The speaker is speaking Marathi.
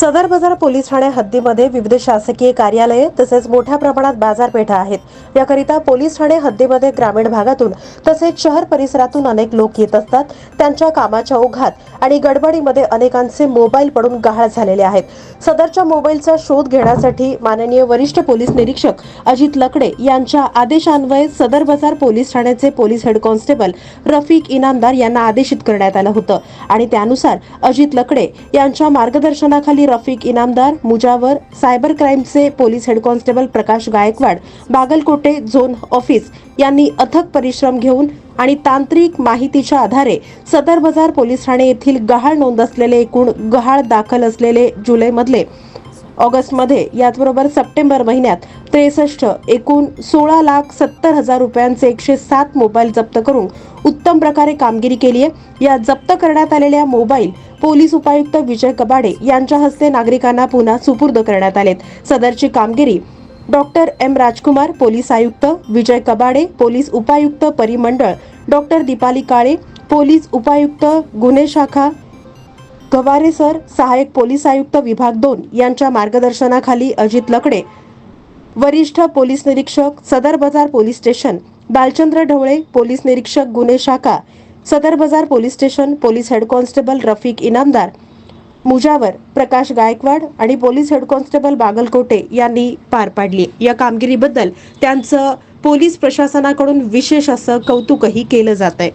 सदर बाजार पोलीस ठाणे हद्दीमध्ये विविध शासकीय कार्यालये तसेच मोठ्या प्रमाणात बाजारपेठा आहेत. याकरिता पोलीस ठाणे हद्दीमध्ये ग्रामीण भागातून तसेच शहर परिसरातून अनेक लोक येत असतात. त्यांच्या कामाच्या ओघात आणि गडबडीमध्ये अनेकांचे मोबाईल पडून गहाळ झालेले आहेत. सदरच्या मोबाईलचा शोध घेण्यासाठी माननीय वरिष्ठ पोलीस निरीक्षक अजित लकडे यांच्या आदेशान्वये सदर बाजार पोलीस ठाण्याचे police head constable Rafiq Inamdar यांना आदेशित करण्यात आलं होतं. आणि त्यानुसार अजित लकडे यांच्या मार्गदर्शनाखाली रफिक इनामदार मुजावर सायबर क्राईमचे police head constable Prakash Gaikwad Bagalkote zone office यांनी अथक परिश्रम घेऊन आणि तांत्रिक माहितीच्या आधारे सदर बाजार पोलीस ठाणे येथील गहाळ नोंद असलेले एकूण गहाळ दाखल असलेले जुलैमधले ऑगस्टमध्ये याचबरोबर सप्टेंबर महिन्यात त्रेसष्ट एकूण सोळा लाख सत्तर हजार रुपयांचे एकशे सात मोबाईल जप्त करून उत्तम प्रकारे कामगिरी केली आहे. या जप्त करण्यात आलेल्या मोबाईल पोलीस उपायुक्त विजय कबाडे यांच्या हस्ते नागरिकांना पुन्हा सुपूर्द करण्यात आलेत. सदरची कामगिरी डॉक्टर एम राजकुमार पोलीस आयुक्त विजय कबाडे पोलीस उपायुक्त परिमंडळ डॉक्टर दीपाली काळे पोलीस उपायुक्त गुन्हे शाखा गवारे सर सहाय्यक पोलीस आयुक्त विभाग दोन यांच्या मार्गदर्शनाखाली अजित लकडे वरिष्ठ पोलीस निरीक्षक Sadar Bazar police station Balchandra Dhavale police निरीक्षक गुन्हे शाखा Sadar Bazar police station police head constable Rafiq Inamdar Mujawar Prakash Gaikwad आणि पोलीस हेड कॉन्स्टेबल बागलकोटे यांनी पार पाडली. या कामगिरीबद्दल त्यांचं पोलीस प्रशासनाकडून विशेष असं कौतुकही केलं जात आहे